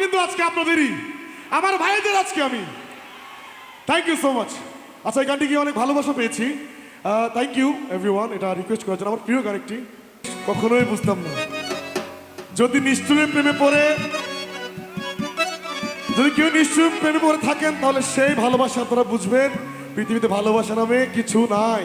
কিন্তু আজকে আপনাদেরই, আমার ভাইদের আজকে আমি। থ্যাংক ইউ সো মাচ আচ্ছা এই গানটি গিয়ে অনেক ভালোবাসা পেয়েছি। থ্যাংক ইউ এভরি ওয়ান এটা রিকোয়েস্ট করার জন্য আমার প্রিয় গান একটি কখনোই বুঝতাম না। যদি নিষ্ঠুরের প্রেমে পড়ে, যদি কেউ নিশ্চয় প্রেমে পড়ে থাকেন, তাহলে সেই ভালোবাসা আপনারা বুঝবেন। পৃথিবীতে ভালোবাসা নামে কিছু নাই।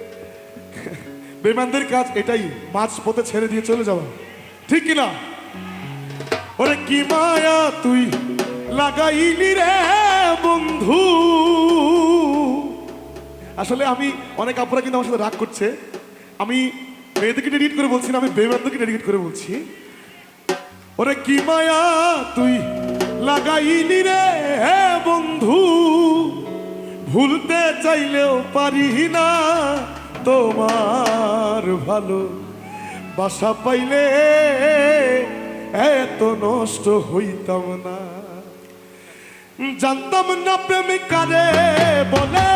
বেমানদের কাজ এটাই, মাছ পথে ছেড়ে দিয়ে চলে যাওয়া। ঠিক কিনা? ওরে কি মায়া তুই লাগাইলি রে বন্ধু। আসলে আমি অনেক আপুরা কিন্তু আমার সাথে রাগ করছে। আমি মেয়েদেরকে ডেডিকেট করে বলছি না, আমি বেমানদেরকে ডেডিকেট করে বলছি। ওরে কি মায়া তুই লাগাইলি রে বন্ধু। ভুলতে চাইলেও পারি না। তোমার ভালো বাসা পাইলে এত নষ্ট হইতাম না। জানতাম না প্রেমিকারে বলে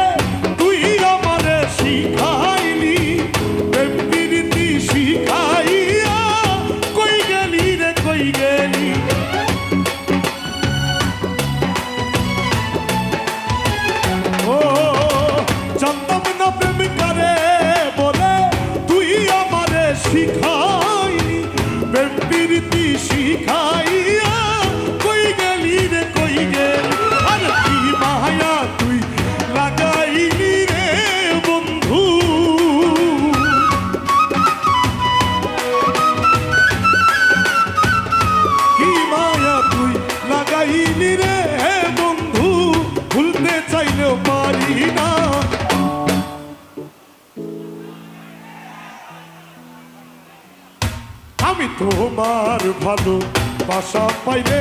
আমি তোমার ভালো বাসা পাইলে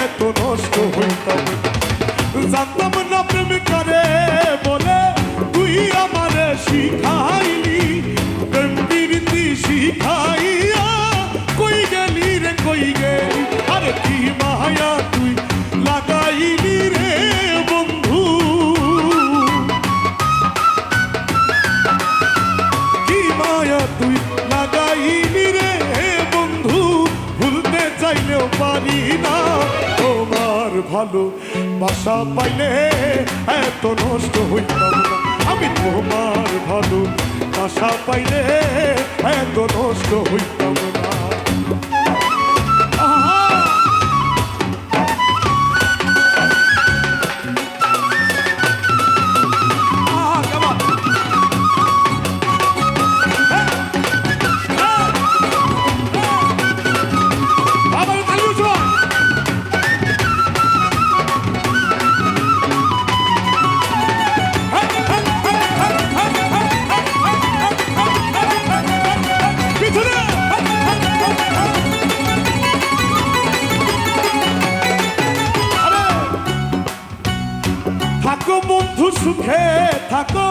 এত নষ্ট হইতাম। জানতাম না প্রেমিকারে বলে চাইলেও পারি না। তোমার ভালো বাসা পাইলে এত নষ্ট হইতাম না। আমি তোমার ভালো বাসা পাইলে এত নষ্ট হইতাম না। সুখে থাকো,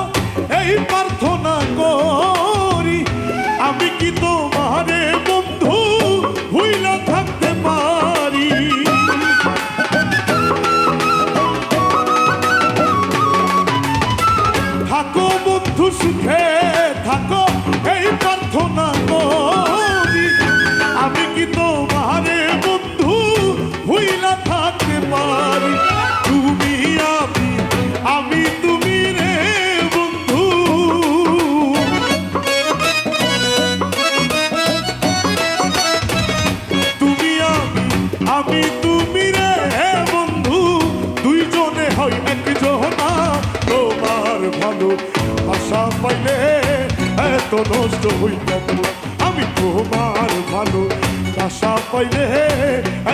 এই প্রার্থনা করি। আমি কি তোমারে বন্ধু? ভুইলা থাকতে পারি। থাকো বন্ধু, সুখে থাকো, এই প্রার্থনা ভালো পাইলে এত নষ্ট হইতাম আমি তোমার ভালো আশা পাইলে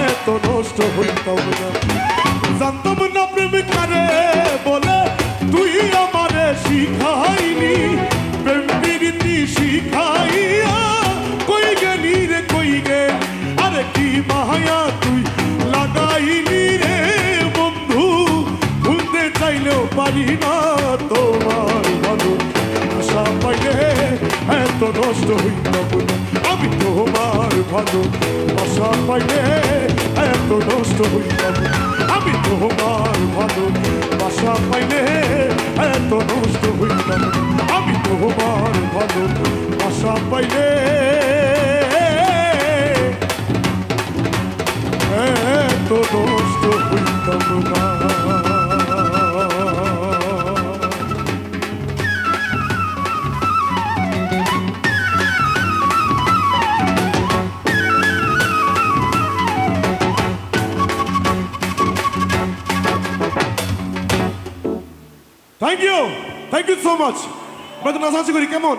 এত নষ্ট হইতাম না। জানতাম না প্রেম কারে বলে, তুই আমারে শিখাইনি প্রেম প্রীতি শিখাইয়া কই গেলি রে, কই গে? আরে কি মায়া তুই লাগাইনি পারি না তোমার ভালো আশা পাইলে এত নষ্ট হইতাম না আমি তোমার ভালো আশা পাইলে এত নষ্ট হইতাম না আমি তোমার ভালো আশা পাইলে এত নষ্ট হইতাম না আমি তোমার ভালো পাইলে এত নষ্ট হইতাম না thank you thank you so much আমরা তো নাচানাচি করি কেমন